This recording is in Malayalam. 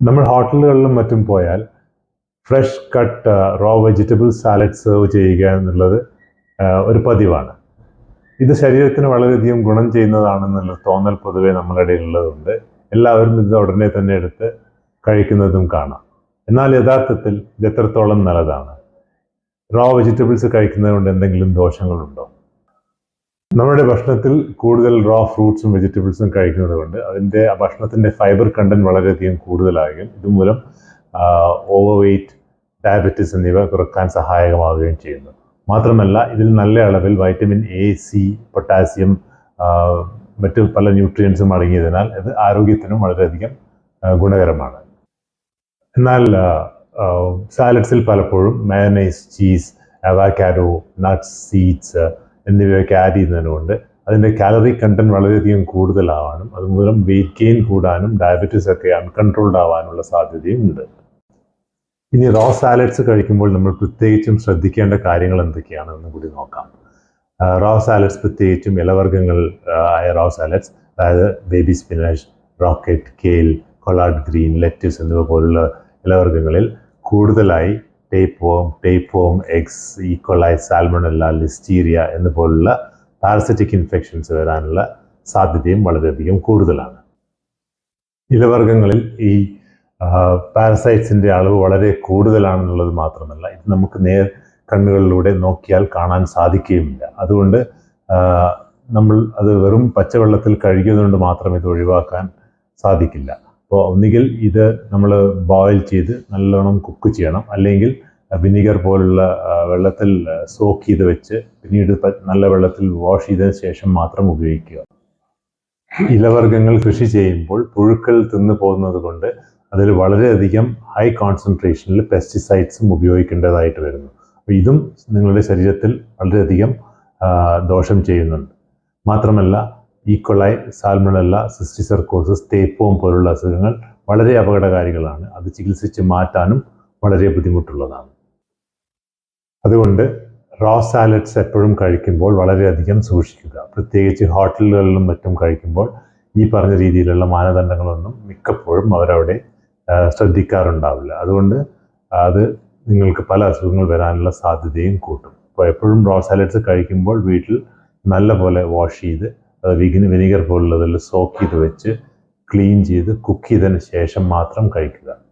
നമ്മൾ ഹോട്ടലുകളിലും മറ്റും പോയാൽ fresh cut raw vegetable salad serve ചെയ്യുക എന്നുള്ളത് ഒരു പതിവാണ്. ഇത് ശരീരത്തിന് വളരെയധികം ഗുണം ചെയ്യുന്നതാണെന്നുള്ള തോന്നൽ പൊതുവേ നമ്മുടെ ഉള്ളതുകൊണ്ട് എല്ലാവരും ഇത് ഉടനെ തന്നെ എടുത്ത് കഴിക്കുന്നതും കാണാം. എന്നാൽ യഥാർത്ഥത്തിൽ ഇത് എത്രത്തോളം നല്ലതാണ്? റോ വെജിറ്റബിൾസ് കഴിക്കുന്നത് കൊണ്ട് എന്തെങ്കിലും ദോഷങ്ങളുണ്ടോ? നമ്മുടെ ഭക്ഷണത്തിൽ കൂടുതൽ റോ ഫ്രൂട്ട്സും വെജിറ്റബിൾസും കഴിക്കുന്നത് കൊണ്ട് അതിന്റെ ഭക്ഷണത്തിന്റെ ഫൈബർ കണ്ടന്റ് വളരെയധികം കൂടുതലാകുകയും ഇതുമൂലം ഓവർ വെയ്റ്റ് ഡയബറ്റിസ് എന്നിവ കുറയ്ക്കാൻ സഹായകമാവുകയും ചെയ്യുന്നു. മാത്രമല്ല ഇതിൽ നല്ല അളവിൽ വൈറ്റമിൻ എ സി പൊട്ടാസ്യം മറ്റു പല ന്യൂട്രിയൻസും അടങ്ങിയതിനാൽ ഇത് ആരോഗ്യത്തിനും വളരെയധികം ഗുണകരമാണ്. എന്നാൽ സാലഡ്സിൽ പലപ്പോഴും mayonnaise cheese avocado nuts seeds എന്നിവയൊക്കെ ആഡ് ചെയ്യുന്നതിനുകൊണ്ട് അതിന്റെ കാലറി കണ്ടന്റ് വളരെയധികം കൂടുതലാവാനും അതുമൂലം വെയിറ്റ് ഗെയിൻ കൂടാനും ഡയബറ്റീസ് ഒക്കെ അൺകൺട്രോൾഡ് ആവാനുള്ള സാധ്യതയും ഉണ്ട്. ഇനി റോ സാലഡ്സ് കഴിക്കുമ്പോൾ നമ്മൾ പ്രത്യേകിച്ചും ശ്രദ്ധിക്കേണ്ട കാര്യങ്ങൾ എന്തൊക്കെയാണെന്ന് കൂടി നോക്കാം. റോ സാലഡ്സ് പ്രത്യേകിച്ചും ഇലവർഗങ്ങൾ ആയ റോ സാലഡ്സ് അതായത് baby spinach rocket kale collard green lettuce എന്നിവ പോലുള്ള ഇലവർഗങ്ങളിൽ കൂടുതലായി ടേപ്പ് വോം ടേപ്പ് വോം എക്സ് ഈക്വലൈ സാൽമണല്ല ലിസ്റ്റീരിയ എന്ന പോലുള്ള പാരസറ്റിക് ഇൻഫെക്ഷൻസ് വരാനുള്ള സാധ്യതയും വളരെയധികം കൂടുതലാണ്. ഇലവർഗങ്ങളിൽ ഈ പാരസൈറ്റ്സിന്റെ അളവ് വളരെ കൂടുതലാണെന്നുള്ളത് മാത്രമല്ല ഇത് നമുക്ക് നേർ കണ്ണുകളിലൂടെ നോക്കിയാൽ കാണാൻ സാധിക്കുകയുമില്ല. അതുകൊണ്ട് നമ്മൾ അത് വെറും പച്ചവെള്ളത്തിൽ കഴുകിയതുകൊണ്ട് മാത്രം ഇത് ഒഴിവാക്കാൻ സാധിക്കില്ല. അപ്പോൾ ഒന്നുകിൽ ഇത് നമ്മൾ ബോയിൽ ചെയ്ത് നല്ലോണം കുക്ക് ചെയ്യണം. അല്ലെങ്കിൽ വിനീഗർ പോലുള്ള വെള്ളത്തിൽ സോക്ക് ചെയ്ത് വെച്ച് പിന്നീട് നല്ല വെള്ളത്തിൽ വാഷ് ചെയ്തതിന് ശേഷം മാത്രം ഉപയോഗിക്കുക. ഇലവർഗങ്ങൾ കൃഷി ചെയ്യുമ്പോൾ പുഴുക്കൾ തിന്നു പോകുന്നത് കൊണ്ട് അതിൽ വളരെയധികം ഹൈ കോൺസെൻട്രേഷനിൽ പെസ്റ്റിസൈഡ്സും ഉപയോഗിക്കേണ്ടതായിട്ട് വരുന്നു. അപ്പോൾ ഇതും നിങ്ങളുടെ ശരീരത്തിൽ വളരെയധികം ദോഷം ചെയ്യുന്നുണ്ട്. മാത്രമല്ല ഈക്വലായി സാൽമണല്ല സിസ്റ്റിസർക്കോസിസ് തേപ്പവും പോലുള്ള അസുഖങ്ങൾ വളരെ അപകടകാരികളാണ്. അത് ചികിത്സിച്ച് മാറ്റാനും വളരെ ബുദ്ധിമുട്ടുള്ളതാണ്. അതുകൊണ്ട് റോ സാലഡ്സ് എപ്പോഴും കഴിക്കുമ്പോൾ വളരെയധികം സൂക്ഷിക്കുക. പ്രത്യേകിച്ച് ഹോട്ടലുകളിലും മറ്റും കഴിക്കുമ്പോൾ ഈ പറഞ്ഞ രീതിയിലുള്ള മാനദണ്ഡങ്ങളൊന്നും മിക്കപ്പോഴും അവരവിടെ ശ്രദ്ധിക്കാറുണ്ടാവില്ല. അതുകൊണ്ട് അത് നിങ്ങൾക്ക് പല അസുഖങ്ങൾ വരാനുള്ള സാധ്യതയും കൂട്ടും. അപ്പോൾ എപ്പോഴും റോ സാലഡ്സ് കഴിക്കുമ്പോൾ വീട്ടിൽ നല്ല പോലെ വാഷ് ചെയ്ത് വിഗിന് വിനീഗർ പോലുള്ളതിൽ സോക്ക് ചെയ്ത് വെച്ച് ക്ലീൻ ചെയ്ത് കുക്ക് ചെയ്തതിന് ശേഷം മാത്രം കഴിക്കുക.